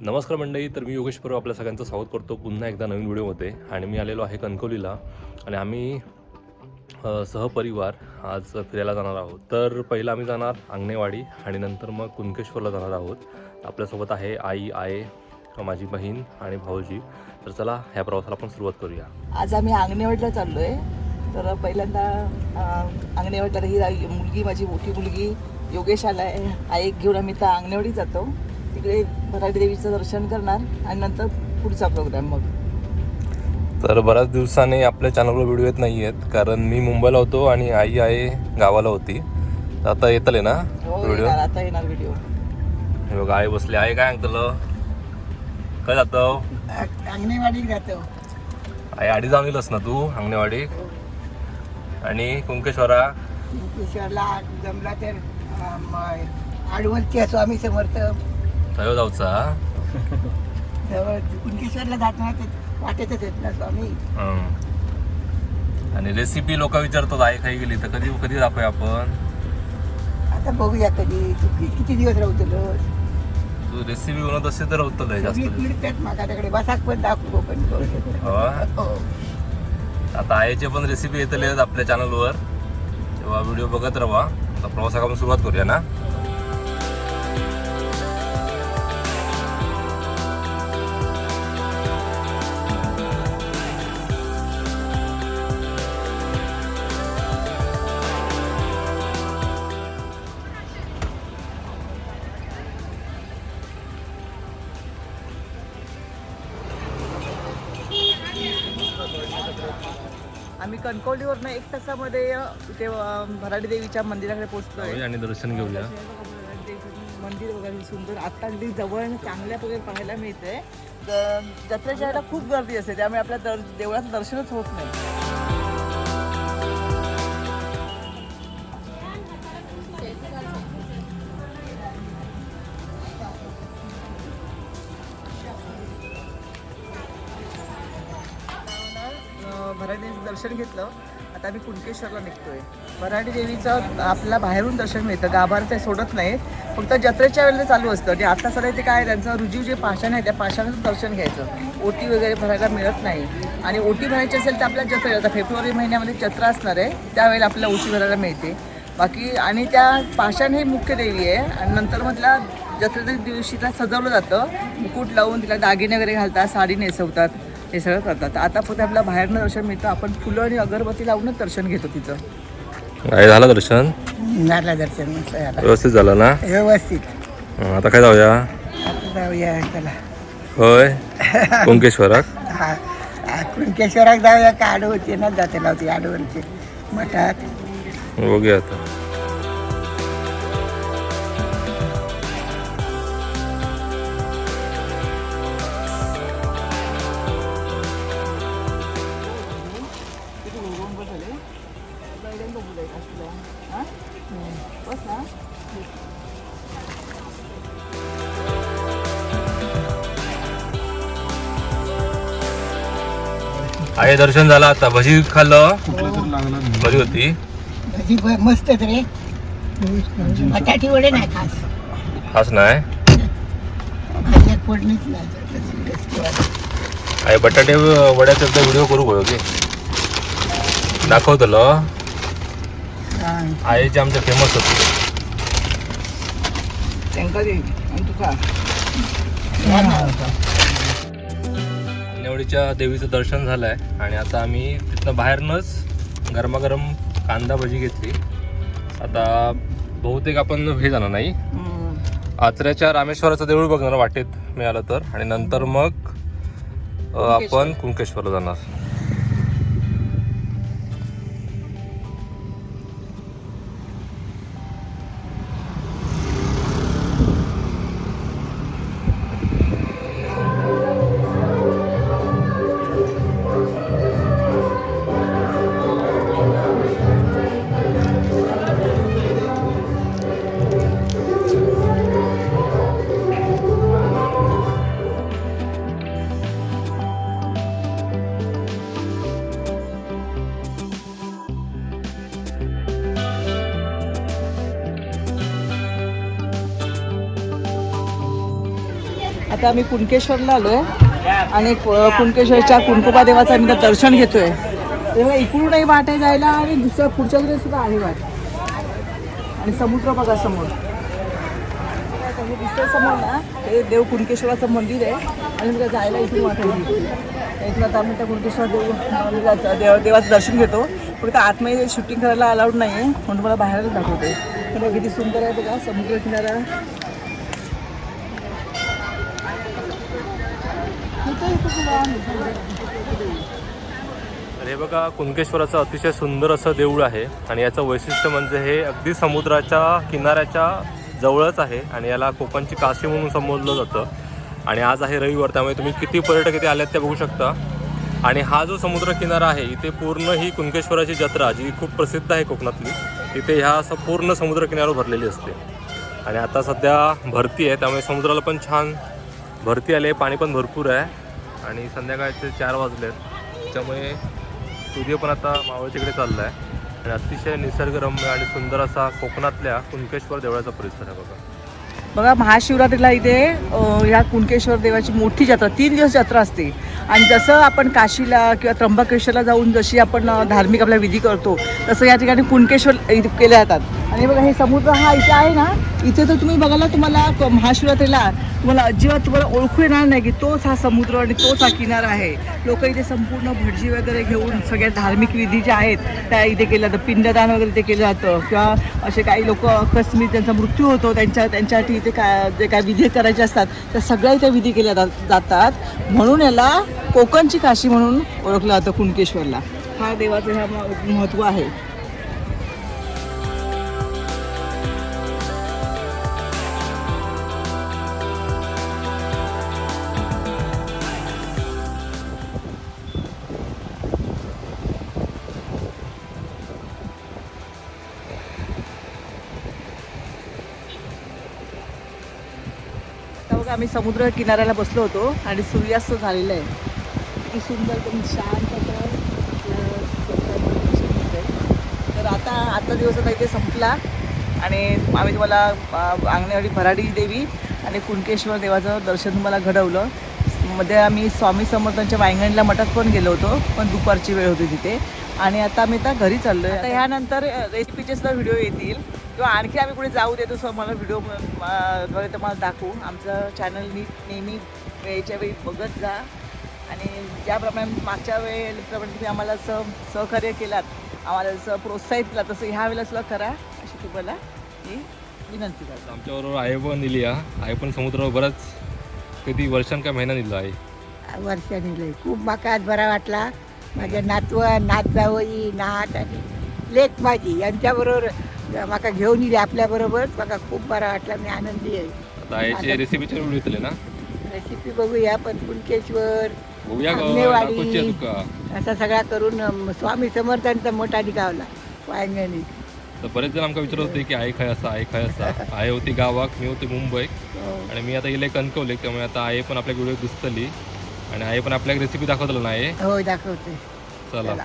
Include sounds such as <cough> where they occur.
नमस्कार मंडळी तर मी योगेश परब आपल्या सगळ्यांचं स्वागत करतो पुन्हा एकदा नवीन व्हिडिओमध्ये. आणि मी आलेलो आहे कणकवलीला. आणि आम्ही सहपरिवार आज फिरायला जाणार आहोत. तर पहिलं आम्ही जाणार आंगणेवाडी आणि नंतर मग कुणकेश्वरला जाणार आहोत. आपल्यासोबत आहे आई आहे माझी बहीण आणि भाऊजी. तर चला ह्या प्रवासाला आपण सुरुवात करूया. आज आम्ही अंगणेवाडीला चाललोय. तर पहिल्यांदा आंगणेवाडीला अंगणेवाडीला ही मुलगी माझी मोठी मुलगी योगेश आलाय. आई घेऊन आम्ही तर आंगणेवाडी जातो. तिकडे भराडी देवीचं दर्शन करणार आणि नंतर पुढचा प्रोग्राम मग तर बऱ्याच दिवसाने आपल्या चॅनलवर व्हिडिओ येत नाही आहेत कारण मी मुंबईला होतो आणि आई आहे गावाला होती. तर आता येतले ना हो व्हिडिओ येणार आता येणार व्हिडिओ हे बघा आई बसली. आहे काय सांगतलं काय जातो? अंगणेवाडीत जातो. आई आधी जाऊन येलस ना तू अंगणेवाडी. आणि कुंकेश्वरा? किशोरला जमला तर आडवलची स्वामी समर्थ. थयो जाऊचा जवळ कुणकेश्वरला जाताना वाटेतच येत ना स्वामी? हं. आणि रेसिपी लोक विचारतात आई खाई गेली तर कधी कधी दाखवूया आपण? आता बघूया कधी तू कि- किती दिवस राहतलो तू रेसिपी बनवत असेल तर होतं लय जास्त माझ्याकडे बसाक पण दाखवू पण हो. हो. आता आईचे पण रेसिपी येतले आपल्या चॅनलवर तेव्हा व्हिडिओ बघत राहा. आता प्रवासाला आपण सुरुवात करूया ना? आम्ही कणकवलीवरनं एक तासामध्ये इथे भराडी देवीच्या मंदिराकडे पोहोचलोय. जाऊया आणि दर्शन घेऊया. मंदिर वगैरे सुंदर आता अगदी जवळ आणि चांगल्या प्रकारे पाहायला मिळते ज- जत्रेच्या वेळेला खूप गर्दी असते त्यामुळे आपल्या दर देवळाचं दर्शनच होत नाही. दर्शन घेतलं आता आम्ही कुणकेश्वरला निघतोय. भराडी देवीचं आपल्याला बाहेरून दर्शन मिळतं गाभार ते सोडत नाही. फक्त जत्रेच्या वेळेला चालू असतं. आणि आता सध्या ते काय त्यांचं रुजीव जे पाषाण आहे त्या पाषाणाचं दर्शन घ्यायचं. ओटी वगैरे भरायला मिळत नाही. आणि ओटी भरायची असेल तर आपल्या जत्रे आता फेब्रुवारी महिन्यामध्ये जत्रा असणार आहे त्यावेळेला आपल्याला ओटी भरायला मिळते. बाकी आणि त्या पाषाण ही मुख्य देवी आहे. आणि नंतर मग जत्रेच्या दिवशी तिला सजवलं जातं. मुकुट लावून तिला दागिने वगैरे घालतात साडी नेसवतात. हे सगळं करतात. आता फक्त आपल्याला बाहेरनं दर्शन मिळतं. आपण फुलं आणि अगरबत्ती लावूनच दर्शन घेतो तिचं आई झालं दर्शन? झालं दर्शन मस्त झालं. व्यवस्थित झालं ना? व्यवस्थित. हं, आता काय जाऊया? आता जाऊया चला. होय? कुंकेश्वराक <laughs> हा. कुणकेश्वराक जाऊया का आडवरची ना जाते लावते आडवरची मठात. बघूया आता. आई दर्शन झालं आता भजी खाल्लं. बरी होती. भाजी ब- मस्तच रे. बटाटी वडे नाही खास. हाच नाही. आई बटाटे वड्याचा एकदा व्हिडिओ करू गयो की दाखवतलो. आईचे आमच्या फेमस होते. त्यांका नेवडीच्या देवीचं दर्शन झालंय. आणि आता आम्ही तिथनं बाहेरनच गरमागरम कांदा भजी घेतली. आता बहुतेक आपण हे जाणार नाही. आचऱ्याच्या रामेश्वराचं देऊळ बघणार वाटेत मिळालं तर. आणि नंतर मग आपण कुंकेश्वरला जाणार. आता आम्ही कुणकेश्वरला आलो आहे आणि कुणकेश्वरच्या कुणकुबा देवाचं आम्ही दर्शन घेतोय. तेव्हा इकडूनही वाट आहे जायला आणि दुसऱ्या पुढच्या कडे सुद्धा आहे वाट. आणि समुद्र बघा समोर. आता समोर ना हे देव कुणकेश्वराचं मंदिर आहे. आणि मला जायला इथून वाटायची इथून आता आम्ही त्या कुणकेश्वर देव देव देवाचं दर्शन घेतो. पण त्या आतमध्ये शूटिंग करायला अलाउड नाही आहे म्हणून तुम्हाला बाहेरच दाखवते किती सुंदर आहे बघा समुद्र किनारा. तर हे बघा कुणकेश्वराचं अतिशय सुंदर असं देऊळ आहे आणि याचं वैशिष्ट्य म्हणजे हे अगदी समुद्राच्या किनाऱ्याच्या जवळच आहे आणि याला कोकणची काशी म्हणून संबोधलं जातं. आणि आज आहे रविवार त्यामुळे तुम्ही किती पर्यटक इथे आल्यात ते बघू शकता. आणि हा जो समुद्र किनारा आहे इथे पूर्ण ही कुणकेश्वराची जत्रा जी खूप प्रसिद्ध आहे कोकणातली इथे ह्या असं पूर्ण समुद्र भरलेली असते. आणि आता सध्या भरती आहे त्यामुळे समुद्राला पण छान भरती आली आहे पाणी पण भरपूर आहे. आणि संध्याकाळचे चार वाजले त्यामुळे सूर्य पण आता मावळच्याकडे चालला आहे आणि अतिशय निसर्गरम्य आणि सुंदर असा कोकणातल्या कुणकेश्वर देवळाचा परिसर आहे बघा. बघा महाशिवरात्रीला इथे या ह्या कुणकेश्वर देवाची मोठी जत्रा तीन दिवस जत्रा असते. आणि जसं आपण काशीला किंवा त्र्यंबकेश्वरला जाऊन जशी आपण धार्मिक आपल्या विधी करतो तसं या ठिकाणी कुणकेश्वर इथे केले जातात. आणि बघा हे समुद्र हा इथे आहे ना इथे तर तुम्ही बघायला तुम्हाला महाशिवरात्रीला तुम्हाला अजिबात तुम्हाला ओळखू येणार नाही की तोच हा समुद्र आणि तोच हा किनारा आहे. लोक इथे संपूर्ण भटजी वगैरे घेऊन सगळ्या धार्मिक विधी ज्या आहेत त्या इथे केल्या जातं पिंडदान वगैरे इथे केलं जातं. किंवा असे काही लोक अकस्मित त्यांचा मृत्यू होतो त्यांच्या त्यांच्यासाठी इथे काय जे काय विधी करायचे असतात त्या सगळ्या इथे विधी केल्या जातात. म्हणून याला कोकणची काशी म्हणून ओळखलं जातं कुणकेश्वरला. हा देवाचं ह्या महत्त्व आहे. आम्ही समुद्र किनाऱ्याला बसलो होतो आणि सूर्यास्त झालेला आहे. किती सुंदर एकदम शांत. तर आता आजचा दिवस आता इथे संपला. आणि आम्ही तुम्हाला अं, आंगणेवाडी भराडी देवी आणि कुणकेश्वर देवाचं दर्शन तुम्हाला घडवलं. मध्ये आम्ही स्वामी समर्थांच्या वांगणीला मठात पण गेलो होतो पण दुपारची वेळ होती तिथे. आणि आता आम्ही आता घरी चाललो आहे आता ह्यानंतर रेसिपीचे सुद्धा व्हिडिओ येतील. किंवा आणखी आम्ही कुठे जाऊ देतो सो मला व्हिडिओ द्वारे तुम्हाला दाखवू. आमचं चॅनल नी नेहमी वेळेच्या वेळी बघत जा. आणि ज्याप्रमाणे मागच्या वेळेप्रमाणे तुम्ही आम्हाला सह सहकार्य केलात आम्हाला जसं प्रोत्साहित केला तसं ह्या वेळेला सुद्धा करा अशी तुम्हाला मी विनंती करतो. आमच्याबरोबर आई पण दिली आई पण समुद्रावर बराच कधी वर्षां काय महिना दिला आहे. वर्षांनी लय. खूप आज बरा वाटला. माझ्या नातवं नात जावई नात आणि लेक माझी यांच्याबरोबर म्हाका घेऊन येईल आपल्याबरोबर म्हाका खूप बरा वाटला मी आनंदी आहे. आता आईचे रेसिपीचे व्हिडिओ येतले ना? रेसिपी बघूया पण कुणकेश्वर बघूया का आंबेवाडी. दाखवची आहे तुका असा सगळा करून अम, स्वामी समर्थांचा मोठा निघावला वांगणी तर बरेच जण आमका विचारत होते की आई खाय असा आई खाय असा. <laughs> आई होती गावाक मी होती मुंबई हो. आणि मी आता इले कणकवले त्यामुळे आता आई पण आपल्या व्हिडिओ दिसतली. आणि आई पण आपल्याक रेसिपी दाखवतलं नाही होय दाखवते. चला. चला.